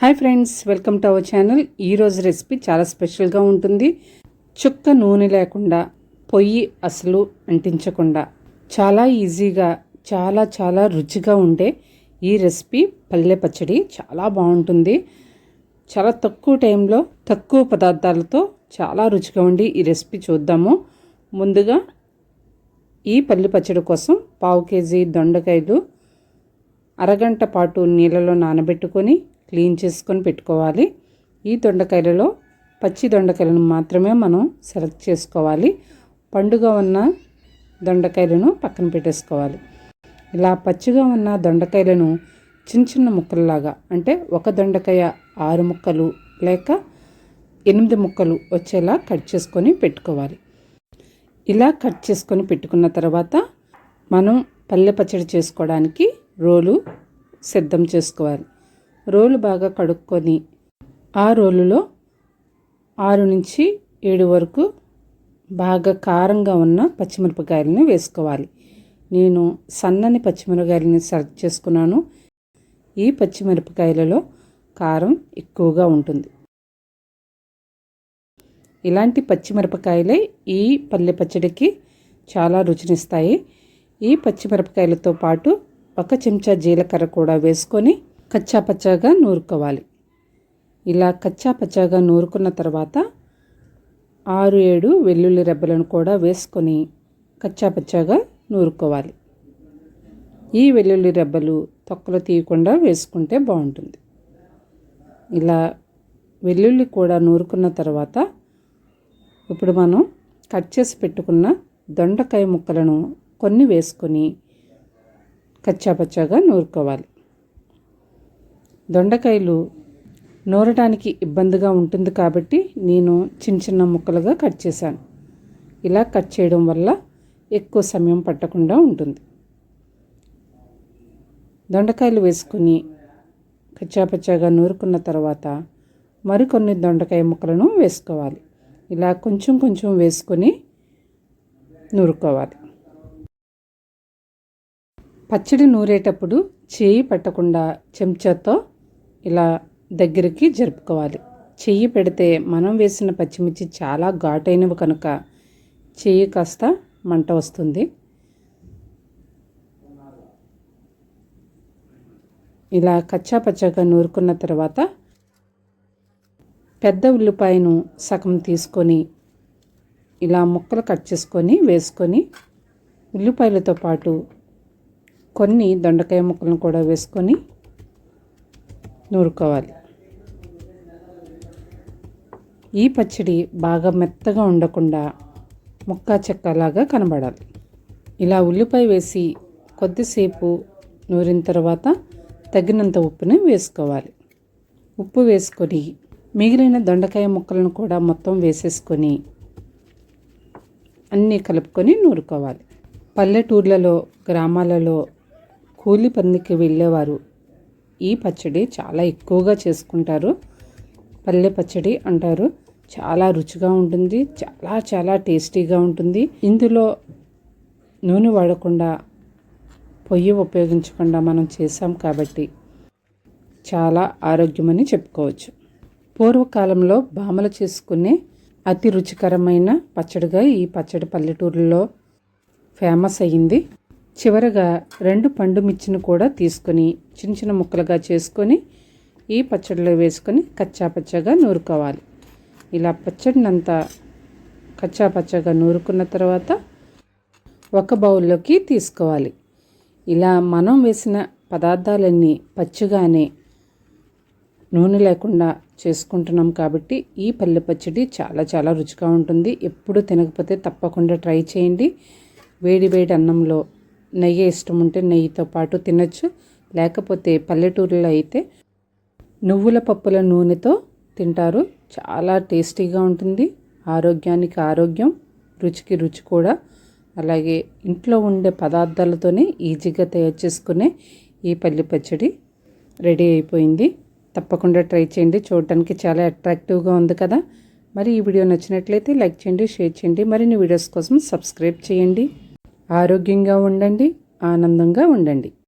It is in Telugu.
Hi friends welcome to our channel. ఈరోజు రెసిపీ చాలా స్పెషల్గా ఉంటుంది. చుక్క నూనె లేకుండా పొయ్యి అసలు అంటించకుండా చాలా ఈజీగా చాలా చాలా రుచిగా ఉండే ఈ రెసిపీ పల్లె పచ్చడి చాలా బాగుంటుంది. చాలా తక్కువ టైంలో తక్కువ పదార్థాలతో చాలా రుచిగా ఉండి ఈ రెసిపీ చూద్దాము. ముందుగా ఈ పల్లి పచ్చడి కోసం పావు కేజీ దొండకాయలు అరగంట పాటు నీళ్ళలో నానబెట్టుకొని క్లీన్ చేసుకొని పెట్టుకోవాలి. ఈ దొండకాయలలో పచ్చి దొండకాయలను మాత్రమే మనం సెలెక్ట్ చేసుకోవాలి. పండుగ ఉన్న దొండకాయలను పక్కన పెట్టేసుకోవాలి. ఇలా పచ్చిగా ఉన్న దొండకాయలను చిన్న చిన్న ముక్కల్లాగా అంటే ఒక దొండకాయ ఆరు ముక్కలు లేక ఎనిమిది ముక్కలు వచ్చేలా కట్ చేసుకొని పెట్టుకోవాలి. ఇలా కట్ చేసుకొని పెట్టుకున్న తర్వాత మనం పల్లె పచ్చడి చేసుకోవడానికి రోలు సిద్ధం చేసుకోవాలి. రోలు బాగా కడుక్కొని ఆ రోలులో ఆరు నుంచి ఏడు వరకు బాగా కారంగా ఉన్న పచ్చిమిరపకాయలని వేసుకోవాలి. నేను సన్నని పచ్చిమిరపకాయలని సర్చ్ చేసుకున్నాను. ఈ పచ్చిమిరపకాయలలో కారం ఎక్కువగా ఉంటుంది. ఇలాంటి పచ్చిమిరపకాయలే ఈ పల్లె పచ్చడికి చాలా రుచినిస్తాయి. ఈ పచ్చిమిరపకాయలతో పాటు ఒక చెంచా జీలకర్ర కూడా వేసుకొని కచ్చా పచ్చాగా నూరుకోవాలి. ఇలా కచ్చా పచ్చాగా నూరుకున్న తర్వాత ఆరు ఏడు వెల్లుల్లి రెబ్బలను కూడా వేసుకొని కచ్చా పచ్చాగా నూరుకోవాలి. ఈ వెల్లుల్లి రెబ్బలు తొక్కలు తీయకుండా వేసుకుంటే బాగుంటుంది. ఇలా వెల్లుల్లి కూడా నూరుకున్న తర్వాత ఇప్పుడు మనం కట్ చేసి పెట్టుకున్న దొండకాయ ముక్కలను కొన్ని వేసుకొని కచ్చాపచ్చాగా నూరుకోవాలి. దొండకాయలు నూరడానికి ఇబ్బందిగా ఉంటుంది కాబట్టి నేను చిన్న చిన్న ముక్కలుగా కట్ చేశాను. ఇలా కట్ చేయడం వల్ల ఎక్కువ సమయం పట్టకుండా ఉంటుంది. దొండకాయలు వేసుకుని కచ్చాపచ్చాగా నూరుకున్న తర్వాత మరికొన్ని దొండకాయ ముక్కలను వేసుకోవాలి. ఇలా కొంచెం కొంచెం వేసుకొని నూరుకోవాలి. పచ్చడి నూరేటప్పుడు చేయి పట్టకుండా చెంచాతో ఇలా దగ్గరికి జరుపుకోవాలి. చెయ్యి పెడితే మనం వేసిన పచ్చిమిర్చి చాలా ఘాటైనవి కనుక చెయ్యి కాస్త మంట వస్తుంది. ఇలా కచ్చా పచ్చగా నూరుకున్న తర్వాత పెద్ద ఉల్లిపాయను సగం తీసుకొని ఇలా ముక్కలు కట్ చేసుకొని వేసుకొని ఉల్లిపాయలతో పాటు కొన్ని దొండకాయ ముక్కలను కూడా వేసుకొని నూరుకోవాలి. ఈ పచ్చడి బాగా మెత్తగా ఉండకుండా ముక్క చెక్కలాగా కనబడాలి. ఇలా ఉల్లిపాయ వేసి కొద్దిసేపు నూరిన తర్వాత తగినంత ఉప్పుని వేసుకోవాలి. ఉప్పు వేసుకొని మిగిలిన దొండకాయ ముక్కలను కూడా మొత్తం వేసేసుకొని అన్నీ కలుపుకొని నూరుకోవాలి. పల్లెటూర్లలో గ్రామాలలో కూలి పనికి వెళ్ళేవారు ఈ పచ్చడి చాలా ఎక్కువగా చేసుకుంటారు. పల్లె పచ్చడి అంటారు. చాలా రుచిగా ఉంటుంది. చాలా చాలా టేస్టీగా ఉంటుంది. ఇందులో నూనె వాడకుండా పొయ్యి ఉపయోగించకుండా మనం చేసాం కాబట్టి చాలా ఆరోగ్యమని చెప్పుకోవచ్చు. పూర్వకాలంలో బామలు చేసుకునే అతి రుచికరమైన పచ్చడిగా ఈ పచ్చడి పల్లెటూరులో ఫేమస్ అయ్యింది. చివరగా రెండు పండు మిర్చిని కూడా తీసుకొని చిన్న చిన్న ముక్కలుగా చేసుకొని ఈ పచ్చడిలో వేసుకొని కచ్చా పచ్చగా నూరుకోవాలి. ఇలా పచ్చడినంతా కచ్చా పచ్చగా నూరుకున్న తర్వాత ఒక బౌల్లోకి తీసుకోవాలి. ఇలా మనం వేసిన పదార్థాలన్నీ పచ్చిగానే నూనె లేకుండా చేసుకుంటున్నాం కాబట్టి ఈ పల్లె పచ్చడి చాలా చాలా రుచిగా ఉంటుంది. ఎప్పుడు తినకపోతే తప్పకుండా ట్రై చేయండి. వేడి వేడి అన్నంలో నెయ్యి ఇష్టం ఉంటే నెయ్యితో పాటు తినచ్చు. లేకపోతే పల్లెటూరులో అయితే నువ్వుల పప్పుల నూనెతో తింటారు. చాలా టేస్టీగా ఉంటుంది. ఆరోగ్యానికి ఆరోగ్యం రుచికి రుచి కూడా. అలాగే ఇంట్లో ఉండే పదార్థాలతోనే ఈజీగా తయారు చేసుకునే ఈ పల్లి పచ్చడి రెడీ అయిపోయింది. తప్పకుండా ట్రై చేయండి. చూడటానికి చాలా అట్రాక్టివ్గా ఉంది కదా. మరి ఈ వీడియో నచ్చినట్లయితే లైక్ చేయండి షేర్ చేయండి. మరిన్ని వీడియోస్ కోసం సబ్స్క్రైబ్ చేయండి. ఆరోగ్యంగా ఉండండి ఆనందంగా ఉండండి.